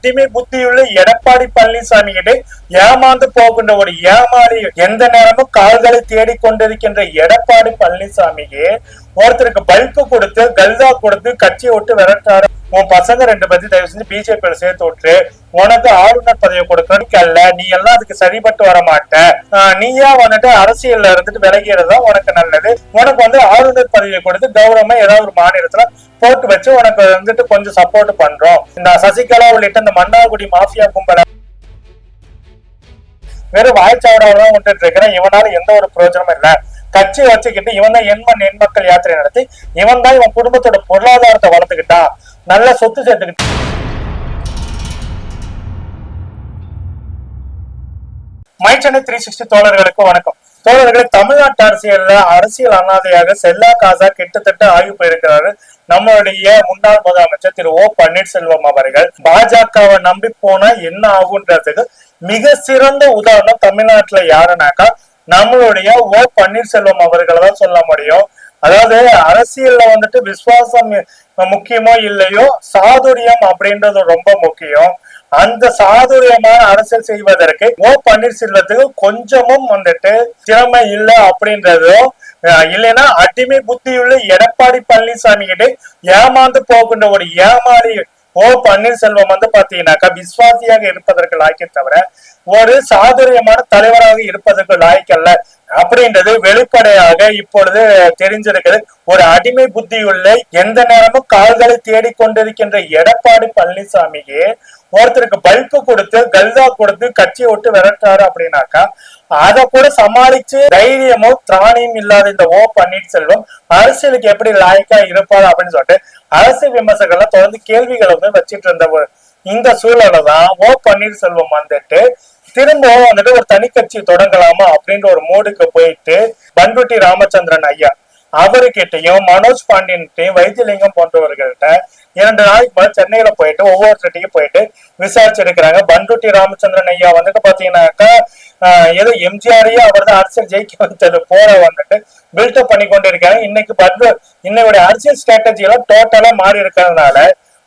அடிமை புத்தியுள்ள எடப்பாடி பழனிசாமி கிட்ட ஏமாந்து போகின்ற ஒரு ஏமாறி எந்த நேரமும் கால்களை தேடிக் கொண்டிருக்கின்ற எடப்பாடி பழனிசாமிக்கு ஒருத்தருக்கு பல்பு கொடுத்து கல்தா கொடுத்து கட்சியை விட்டு விரட்டாரு உன் பசங்க ரெண்டு பத்தி தயவு செஞ்சு பிஜேபியில சேர்த்து விட்டு உனக்கு ஆளுநர் பதவி கொடுக்கறதுக்கல்ல நீ எல்லாம் அதுக்கு சரிபட்டு வர மாட்ட. நீயா வந்துட்டு அரசியல்ல இருந்துட்டு விலகிறதா உனக்கு நல்லது. உனக்கு வந்து ஆளுநர் பதவியை கொடுத்து கௌரவமா ஏதாவது ஒரு மாநிலத்துல போட்டு வச்சு உனக்கு வந்துட்டு கொஞ்சம் சப்போர்ட் பண்றோம். இந்த சசிகலா உள்ளிட்ட இந்த மன்னார்குடி மாஃபியா கும்பல வெறும் வாய்ச்சாவடாவதான் விட்டுட்டு இருக்கிறேன். இவனால எந்த ஒரு பிரயோஜனமும் இல்ல. கட்சி வச்சுக்கிட்டு இவன் தான் எண்மண் எண்மக்கள் யாத்திரை நடத்தி இவன் தான் இவன் குடும்பத்தோட பொருளாதாரத்தை வளர்த்துக்கிட்டான் நல்ல சொத்து சேர்த்துக்கிட்டு மைச்சனை த்ரீ சிக்ஸ்டி தோழர்களுக்கு வணக்கம். தோழர்களே தமிழ்நாட்டு அரசியல்ல அரசியல் அனாதையாக செல்லா காசா கிட்டத்தட்ட ஆய்வு போயிருக்கிறாரு நம்மளுடைய முன்னாள் முதலமைச்சர் திரு ஓ பன்னீர்செல்வம் அவர்கள் பாஜகவை நம்பி போனா என்ன ஆகுன்றதுக்கு மிக சிறந்த உதாரணம் தமிழ்நாட்டுல யாருனாக்கா நம்மளுடைய ஓ பன்னீர்செல்வம் அவர்களை தான் சொல்ல முடியும். அதாவது அரசியல்ல வந்துட்டு விசுவாசம் முக்கியமோ இல்லையோ சாதுரியம் அப்படின்றது ரொம்ப முக்கியம். அந்த சாதுரியமான அரசியல் செய்வதற்கு ஓ பன்னீர்செல்வத்துக்கு கொஞ்சமும் வந்துட்டு திறமை இல்லை அப்படின்றதும் இல்லைன்னா அடிமை புத்தியுள்ள எடப்பாடி பழனிசாமி கிட்ட ஏமாந்து போகின்ற ஒரு ஏமாறி ஓ பன்னீர்செல்வம் வந்து பாத்தீங்கன்னாக்கா விசுவாசியாக இருப்பதற்கு லாய்க்கே தவிர ஒரு சாதுரியமான தலைவராக இருப்பதற்கு லாய்க்கல்ல அப்படின்றது வெளிப்படையாக இப்பொழுது தெரிஞ்சிருக்குது ஒரு அடிமை புத்தியுள்ள எந்த நேரமும் கால்களை தேடிக்கொண்டிருக்கின்ற எடப்பாடி பழனிசாமிக்கு ஒருத்தருக்கு பல்பு கொடுத்து கல்தா கொடுத்து கட்சியை விட்டு விரட்டாரு அப்படின்னாக்கா அதை கூட சமாளிச்சு தைரியமும் திராணியும் இல்லாத இந்த ஓ பன்னீர்செல்வம் அரசியலுக்கு எப்படி லாய்க்கா இருப்பாரு அப்படின்னு சொல்லிட்டு அரசியல் விமர்சகர்கள் தொடர்ந்து கேள்விகளை வந்து வச்சிட்டு இருந்த இந்த சூழலை தான் ஓ பன்னீர்செல்வம் வந்துட்டு திரும்பவும் வந்துட்டு ஒரு தனி கட்சி தொடங்கலாமா அப்படின்ற ஒரு மூடுக்கு போயிட்டு பண்ருட்டி ராமச்சந்திரன் ஐயா அவர்கிட்டையும் மனோஜ் பாண்டியன்கிட்டயும் வைத்தியலிங்கம் போன்றவர்கள்ட்ட இரண்டு நாளைக்கு மேலே சென்னையில போயிட்டு ஒவ்வொருத்தட்டையும் போயிட்டு விசாரிச்சு எடுக்கிறாங்க. பண்டுட்டி ராமச்சந்திரன் ஐயா வந்துட்டு பாத்தீங்கன்னாக்கா ஏதோ எம்ஜிஆரையே அவர் தான் அரசியல் ஜெயிக்க வைத்தது. போல வந்துட்டு பில்டப் பண்ணி கொண்டு இருக்காங்க இன்னைக்கு பண்ரு இன்னையுடைய அரசியல் ஸ்ட்ராட்டஜி எல்லாம் டோட்டலா மாறி இருக்கிறதுனால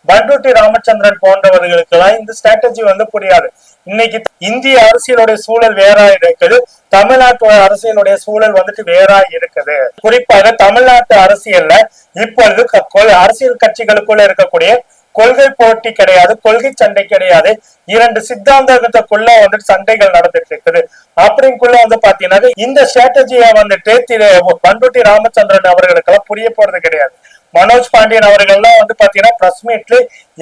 பண்டுட்டி ராமச்சந்திரன் போன்றவர்களுக்கு எல்லாம் இந்த ஸ்ட்ராட்டஜி வந்து புரியாது. இன்னைக்கு இந்திய அரசியலுடைய சூழல் வேறா இருக்குது. தமிழ்நாட்டு அரசியலுடைய சூழல் வந்துட்டு வேறா இருக்குது. குறிப்பாக தமிழ்நாட்டு அரசியல்ல இப்பொழுது அரசியல் கட்சிகளுக்குள்ள இருக்கக்கூடிய கொள்கை போட்டி கிடையாது கொள்கை சண்டை கிடையாது. இரண்டு சித்தாந்தத்துக்குள்ள வந்துட்டு சண்டைகள் நடந்துட்டு இருக்குது. அப்படிங்குள்ள வந்து பாத்தீங்கன்னா இந்த ஸ்ட்ராட்டஜியை வந்துட்டு திரு பண்ருட்டி ராமச்சந்திரன் அவர்களுக்கெல்லாம் புரிய போறது கிடையாது. மனோஜ் பாண்டியன் அவர்கள்லாம் வந்து பாத்தீங்கன்னா பிரஸ் மீட்ல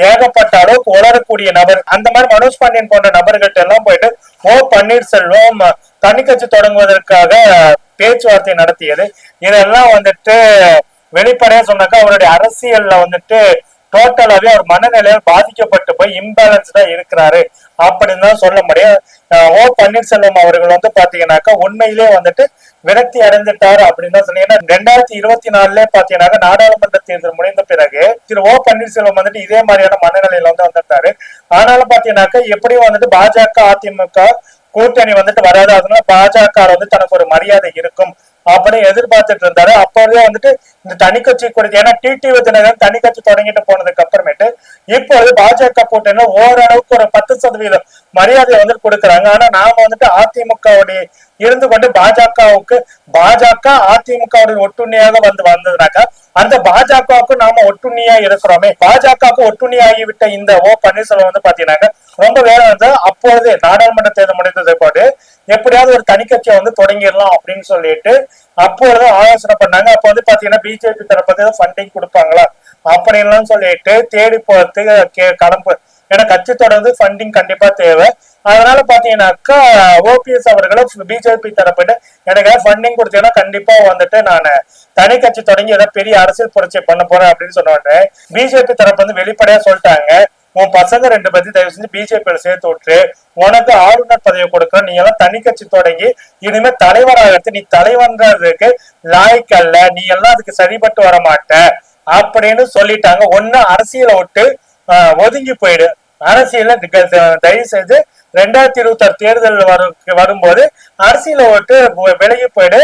ஏகப்பட்ட அளவுக்கு உளரக்கூடிய நபர். அந்த மாதிரி மனோஜ் பாண்டியன் போன்ற நபர்கள்ட்ட எல்லாம் போயிட்டு ஓ பன்னீர்செல்வம் தனி கட்சி தொடங்குவதற்காக பேச்சுவார்த்தை நடத்தியது. இதெல்லாம் வந்துட்டு வெளிப்படையா சொன்னாக்கா அவருடைய அரசியல்ல வந்துட்டு டோட்டலாவே அவர் மனநிலையால் பாதிக்கப்பட்டு போய் இம்பேலன்ஸ்டா இருக்கிறாரு. அப்படின்னு தான் சொல்ல முடியும். ஓ பன்னீர்செல்வம் அவர்கள் வந்து பாத்தீங்கன்னாக்கா உண்மையிலே வந்துட்டு விரக்தி அடைந்துட்டாரு அப்படின்னு தான் சொன்னீங்கன்னா ரெண்டாயிரத்தி இருபத்தி நாலுல பாத்தீங்கன்னாக்கா நாடாளுமன்ற தேர்தல் முடிந்த பிறகு திரு ஓ பன்னீர்செல்வம் வந்துட்டு இதே மாதிரியான மனநிலையில வந்து வந்துட்டாரு ஆனாலும் பாத்தீங்கன்னாக்கா எப்படியும் வந்துட்டு பாஜக அதிமுக கூட்டணி வந்துட்டு வராது. அதனால பாஜக வந்து தனக்கு ஒரு மரியாதை இருக்கும். அப்படின்னு எதிர்பார்த்துட்டு இருந்தாரு. அப்போதே வந்துட்டு இந்த தனி கட்சி ஏன்னா டிடிவி தினகரன் தனி கட்சி தொடங்கிட்டு போனதுக்கு அப்புறமேட்டு இப்பொழுது பாஜக கூட்டணி ஓரளவுக்கு ஒரு பத்து சதவீதம் மரியாதை வந்துட்டு கொடுக்குறாங்க. ஆனா நாம வந்துட்டு அதிமுகவுடைய இருந்து கொண்டு பாஜகவுக்கு பாஜக அதிமுகவுடைய ஒட்டுண்ணியாக வந்து வந்ததுனாக்கா அந்த பாஜகவுக்கு நாம ஒட்டுண்ணியா இருக்கிறோமே. பாஜகவுக்கு ஒட்டுண்ணியாகிவிட்ட இந்த ஓ பன்னீர்செல்வம் வந்து பாத்தீங்கன்னாக்க ரொம்ப வேற வந்து அப்பொழுது நாடாளுமன்ற தேர்தல் முடிந்ததை போட்டு எப்படியாவது ஒரு தனி கட்சியை வந்து தொடங்கிடலாம் அப்படின்னு சொல்லிட்டு அப்பொழுது ஆலோசனை பண்ணாங்க. அப்போ வந்து பாத்தீங்கன்னா பிஜேபி தரப்புக்கு ஃபண்டிங் கொடுப்பாங்களா அப்படின்லாம் சொல்லிட்டு தேடி போறதுக்கு கே- கிளம்பு ஏன்னா கட்சி தொடர்ந்து ஃபண்டிங் கண்டிப்பா தேவை. அதனால பாத்தீங்கன்னாக்கா ஓபிஎஸ் அவர்களும் பிஜேபி தரப்பிட்டு எனக்கு ஃபண்டிங் கொடுத்தீங்கன்னா கண்டிப்பா வந்துட்டு நான் தனி கட்சி தொடங்கி ஏதாவது பெரிய அரசியல் புரட்சி பண்ண போறேன் அப்படின்னு சொன்ன பிஜேபி தரப்பு வந்து வெளிப்படையா சொல்லிட்டாங்க. உன் பசங்க ரெண்டு பத்தி தயவு செஞ்சு பிஜேபியில சேர்த்து விட்டு உனக்கு ஆளுநர் பதவி கொடுக்குற நீ எல்லாம் தனி கட்சி தொடங்கி இனிமே தலைவராகிறது நீ தலைவன்றதுக்கு லாய்க்கு அல்ல. நீ எல்லாம் அதுக்கு சரிபட்டு வர மாட்ட. அப்படின்னு சொல்லிட்டாங்க. ஒண்ணு அரசியலை விட்டு ஒதுங்கி போயிடு. அரசியல தயவு செய்து ரெண்டாயிரத்தி இருபத்தி ஆறு தேர்தல் வரும் வரும்போது அரசியலை விட்டு விலகி போயிடு.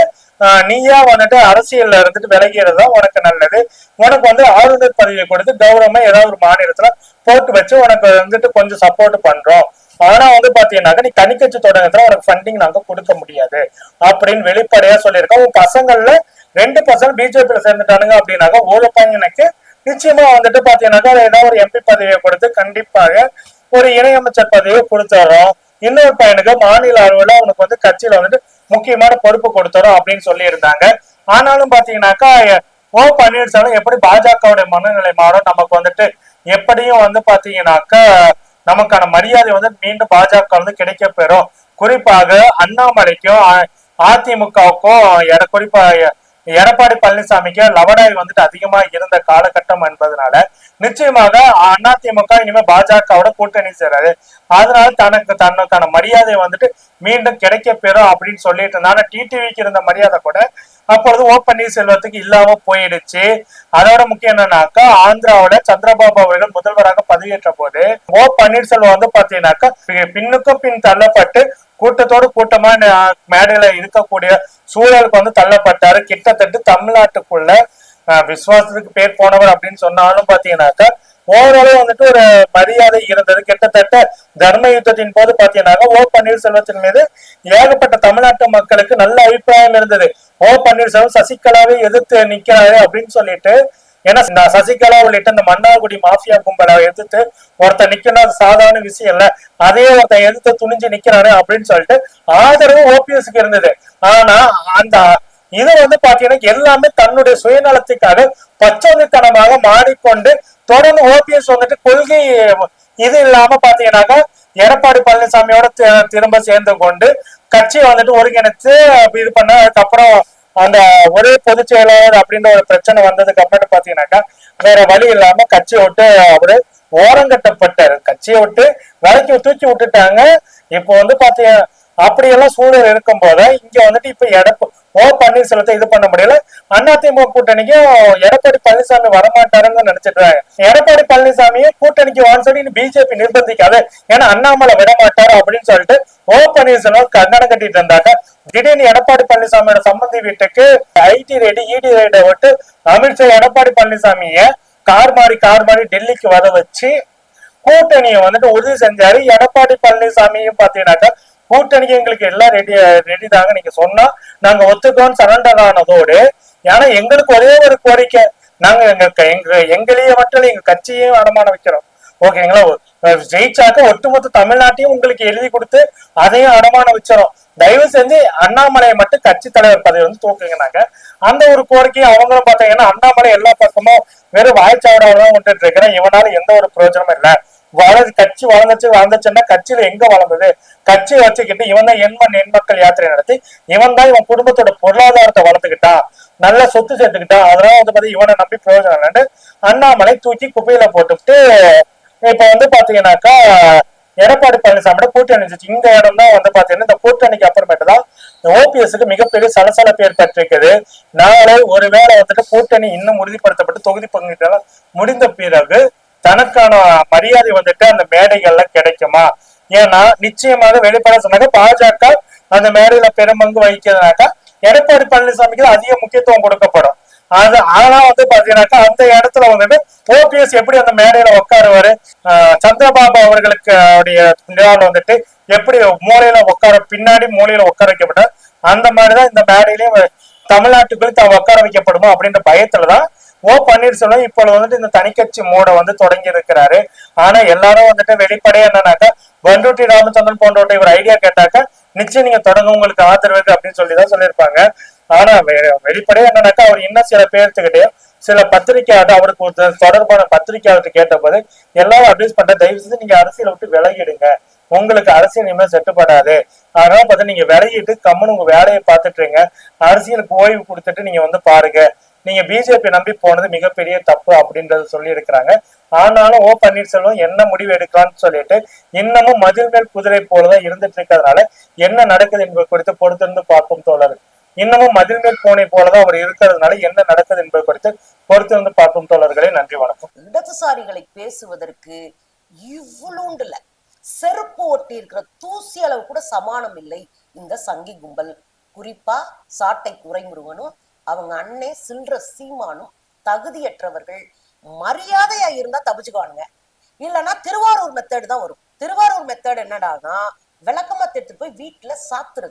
நீயா வந்துட்டு அரசியல்ல இருந்துட்டு விலகிறது தான் உனக்கு நல்லது. உனக்கு வந்து ஆளுநர் பதவியை கொடுத்து கௌரவமா ஏதாவது ஒரு மாநிலத்துல போட்டு வச்சு உனக்கு வந்துட்டு கொஞ்சம் சப்போர்ட் பண்றோம். ஆனா வந்து பாத்தீங்கன்னாக்க நீ தனிக்கட்சி தொடங்கத்துல உனக்கு ஃபண்டிங் நாங்க கொடுக்க முடியாது. அப்படின்னு வெளிப்படையா சொல்லியிருக்கோம் உன் பசங்கள்ல ரெண்டு பசங்க பிஜேபியில சேர்ந்துட்டானுங்க அப்படின்னாக்கா ஒரு பையனுக்கு நிச்சயமா வந்துட்டு பாத்தீங்கன்னாக்கா ஏதாவது ஒரு எம்பி பதவியை கொடுத்து கண்டிப்பாக ஒரு இணையமைச்சர் பதவியை கொடுத்துறோம். இன்னொரு பையனுக்கு மாநில அளவில் அவனுக்கு வந்து கட்சியில வந்துட்டு முக்கியமான பொறுப்பு கொடுத்துரும் அப்படின்னு சொல்லி இருந்தாங்க ஆனாலும் பாத்தீங்கன்னாக்கா ஓ பன்னீர்செல்வம் எப்படி பாஜகவுடைய மனநிலை மாறும்? நமக்கு வந்துட்டு எப்படியும் வந்து பாத்தீங்கன்னாக்கா நமக்கான மரியாதை வந்து மீண்டும் பாஜக வந்து கிடைக்க பெறும். குறிப்பாக அண்ணாமலைக்கும் அதிமுகவுக்கும் எட- குறிப்பா எடப்பாடி பழனிசாமிக்கு லவடாய் வந்துட்டு அதிகமா இருந்த காலகட்டம் என்பதனால நிச்சயமாக அதிமுக இனிமே பாஜகவோட கூட்டணி சேராது. அதனால தனக்கு தனக்கான மரியாதை வந்துட்டு மீண்டும் கிடைக்க பெறும் அப்படின்னு சொல்லிட்டு இருந்தாங்க. டிடிவிக்கு இருந்த மரியாதை கூட அப்பொழுது ஓ பன்னீர்செல்வத்துக்கு இல்லாம போயிடுச்சு. அதோட முக்கியம் என்னன்னாக்கா ஆந்திராவோட சந்திரபாபு அவர்கள் முதல்வராக பதவியேற்ற போது ஓ பன்னீர்செல்வம் வந்து பாத்தீங்கன்னாக்கா பின்னுக்கும் பின் தள்ளப்பட்டு கூட்டத்தோடு கூட்டமா மேடையில இருக்கக்கூடிய சூழலுக்கு வந்து தள்ளப்பட்டாரு. கிட்டத்தட்ட தமிழ்நாட்டுக்குள்ள விஸ்வாசத்துக்கு விசுவாசத்துக்கு பேர் போனவர் அப்படின்னு சொன்னாலும் பாத்தீங்கன்னாக்கா ஓரளவு வந்துட்டு ஒரு மரியாதை இருந்தது. கிட்டத்தட்ட தர்ம யுத்தத்தின் போது பாத்தீங்கன்னாக்கா ஓ பன்னீர்செல்வத்தின் மீது ஏகப்பட்ட தமிழ்நாட்டு மக்களுக்கு நல்ல அபிப்பிராயம் இருந்தது. ஓ பன்னீர்செல்வம் சசிகலாவை எதிர்த்து நிக்கிறாரு அப்படின்னு சொல்லிட்டு ஏன்னா சசிகலா உள்ளிட்ட இந்த மன்னார்குடி மாஃபியா கும்பலை எதிர்த்து ஒருத்தன் நிக்கணும் அது சாதாரண விஷயம் இல்ல. அதே ஒருத்தன் எதிர்த்து துணிஞ்சு நிக்கிறாரு அப்படின்னு சொல்லிட்டு ஆதரவு ஓபிஎஸ்க்கு இருந்தது. ஆனா அந்த இது வந்து பாத்தீங்கன்னா எல்லாமே தன்னுடைய சுயநலத்துக்காக பச்சோந்தித்தனமாக மாறிக்கொண்டு தொடர்ந்து ஓபிஎஸ் வந்துட்டு கொள்கை இது இல்லாம பாத்தீங்கன்னாக்கா எடப்பாடி பழனிசாமியோட திரும்ப சேர்ந்து கொண்டு கட்சியை வந்துட்டு ஒருங்கிணைத்து இது பண்ண அதுக்கப்புறம் அந்த ஒரே பொதுச் செயலாளர் அப்படின்ற ஒரு பிரச்சனை வந்ததுக்கு அப்புறம் பாத்தீங்கன்னாக்கா வேற வழி இல்லாம கட்சியை விட்டு அவரு ஓரங்கட்டப்பட்டார் கட்சியை விட்டு விலைக்கு தூக்கி விட்டுட்டாங்க. இப்போ வந்து பாத்தீங்க அப்படியெல்லாம் சூழல் இருக்கும் போது இங்க வந்துட்டு இப்ப எடப்பு ஓ பன்னீர்செல்வத்தை இது பண்ண முடியல. அதிமுக கூட்டணிக்கும் எடப்பாடி பழனிசாமி வரமாட்டாருன்னு நினைச்சிட்டு எடப்பாடி பழனிசாமியும் கூட்டணிக்கு வான்னு சொல்லி பிஜேபி நிர்பந்திக்காது. ஏன்னா அண்ணாமலை விட மாட்டாரு அப்படின்னு சொல்லிட்டு ஓ பன்னீர்செல்வம் கங்கணம் கட்டிட்டு இருந்தாங்க. திடீர்னு எடப்பாடி பழனிசாமியோட சம்பந்தி வீட்டுக்கு ஐடி ரெடி இடி ரைடை விட்டு அமித்ஷா எடப்பாடி பழனிசாமிய கார் மாறி கார் மாறி டெல்லிக்கு வர வச்சு கூட்டணியை வந்துட்டு உறுதி செஞ்சாரு. எடப்பாடி பழனிசாமியும் பாத்தீங்கன்னாக்கா கூட்டணிக்கு எங்களுக்கு எல்லாம் ரெடி ரெடி தாங்க நீங்க சொன்னா நாங்க ஒத்துக்கோன்னு சரண்டர் ஆனதோடு ஏன்னா எங்களுக்கு ஒரே ஒரு கோரிக்கை. நாங்க எங்க எங்க எங்களையே மட்டும் எங்க கட்சியையும் அடமான வைக்கிறோம். ஓகேங்களா ஜெயிச்சாக்க ஒட்டுமொத்த தமிழ்நாட்டையும் உங்களுக்கு எழுதி கொடுத்து அதையும் அடமான வச்சிடும் தயவு செஞ்சு அண்ணாமலையை மட்டும் கட்சி தலைவர் பதவி வந்து தூக்குங்கனாங்க அந்த ஒரு கோரிக்கையை அவங்களும் பார்த்தாங்கன்னா அண்ணாமலை எல்லா பக்கமும் வெறும் வாய்ச்சாவடாவில் தான் விட்டுட்டு இருக்கிறேன். இவனால எந்த ஒரு பிரயோஜனமும் இல்லை. வளர்ந்து கட்சி வளர்ந்துச்சு வளர்ந்துச்சுன்னா கட்சியில எங்க வளர்ந்தது கட்சியை வச்சுக்கிட்டு இவன் தான் எண்மண் எண்மக்கள் யாத்திரை நடத்தி இவன் தான் இவன் குடும்பத்தோட பொருளாதாரத்தை வளர்த்துக்கிட்டான் நல்ல சொத்து சேர்த்துக்கிட்டான் அதனால வந்து பார்த்தீங்கன்னா இவனை நம்பி பிரயோஜனம் இல்லைன்னு அண்ணாமலை தூக்கி குப்பையில போட்டுவிட்டு இப்ப வந்து பாத்தீங்கன்னாக்கா எடப்பாடி பழனிசாமியோட கூட்டணி இருந்துச்சு. இந்த இடம் தான் வந்து பாத்தீங்கன்னா இந்த கூட்டணிக்கு அப்புறமேட்டு தான் ஓபிஎஸ்க்கு மிகப்பெரிய சலசலப்பு ஏற்பட்டிருக்குது நாளை ஒருவேளை வந்துட்டு கூட்டணி இன்னும் உறுதிப்படுத்தப்பட்டு தொகுதி பங்கீட்டெல்லாம் முடிந்த பிறகு தனக்கான மரியாதை வந்துட்டு அந்த மேடைகள்ல கிடைக்குமா? ஏன்னா நிச்சயமாக வெளிப்பட சொன்னாக்க பாஜக அந்த மேடையில பெரும்பங்கு வகிக்கிறதுனாக்கா எடப்பாடி பழனிசாமிக்கு அதிக முக்கியத்துவம் கொடுக்கப்படும். அது ஆனா வந்து பாத்தீங்கன்னாக்கா அந்த இடத்துல வந்துட்டு ஓபிஎஸ் எப்படி அந்த மேடையில உட்காருவாரு? சந்திரபாபு அவர்களுக்கு உடைய நிலாவில் வந்துட்டு எப்படி மூலையில உட்கார பின்னாடி மூலையில உட்கார வைக்கப்பட்டார்? அந்த மாதிரிதான் இந்த மேடையிலயும் தமிழ்நாட்டுக்குள்ள உட்கார வைக்கப்படுமோ அப்படின்ற பயத்துலதான் ஓ பன்னீர்செல்வம் இப்பொழுது வந்துட்டு இந்த தனிக்கட்சி மூட வந்து தொடங்கி இருக்கிறாரு. ஆனா எல்லாரும் வந்துட்டு வெளிப்படையா என்னன்னாக்கா பண்டூட்டி ராமச்சந்திரன் போன்றவற்றை ஒரு ஐடியா கேட்டாக்கா நிச்சயம் நீங்க தொடங்க உங்களுக்கு ஆதரவு இருக்கு அப்படின்னு சொல்லிதான் சொல்லியிருப்பாங்க. ஆனா வெ- வெளிப்படையா என்னன்னாக்கா அவர் இன்னும் சில பேர்த்துக்கிட்டே சில பத்திரிகையாளர் அவருக்கு ஒரு தொடர்பான பத்திரிகையாளர்கிட்ட கேட்டபோது எல்லாரும் அட்வைஸ் பண்ற தயவு செஞ்சு நீங்க அரசியலை விட்டு விலகிடுங்க. உங்களுக்கு அரசியல் இனிமேல் செட்டுப்படாது. அதனால பார்த்தா நீங்க விலகிட்டு கம்முன்னு உங்க வேலையை பார்த்துட்டுருங்க அரசியலுக்கு ஓய்வு கொடுத்துட்டு நீங்க வந்து பாருங்க. நீங்க பிஜேபி நம்பி போனது மிகப்பெரிய தப்பு அப்படின்றத சொல்லி இருக்கிறாங்க ஆனாலும் ஓ பன்னீர்செல்வம் என்ன முடிவு எடுக்கலாம்னு சொல்லிட்டு இன்னமும் மதில் மேல் குதிரை போலதான் இருந்துட்டு இருக்கிறதுனால என்ன நடக்குது என்பது குறித்து பொறுத்திருந்து பார்க்கும் தோழர். இன்னமும் மதில் மேல் போனை போலதான் அவர் இருக்கிறதுனால என்ன நடக்குது என்பது குறித்து பொறுத்திருந்து பார்க்கும் தோழர்களே. நன்றி வணக்கம். இடதுசாரிகளை பேசுவதற்கு இவ்வளோண்டுல செருப்பு ஒட்டி இருக்கிற தூசி அளவு கூட சமானம் இல்லை. இந்த சங்கி கும்பல் குறிப்பா சாட்டை குறைமுருகனும் அவங்க அண்ணே சில்ற சீமானும் தகுதியற்றவர்கள். மரியாதையா இருந்தா தப்பிச்சுக்குவானுங்க. இல்லைன்னா திருவாரூர் மெத்தேடு தான் வரும். திருவாரூர் மெத்தேடு என்னடானா விளக்கமா எடுத்துட்டு போய் வீட்டுல சாத்துறது.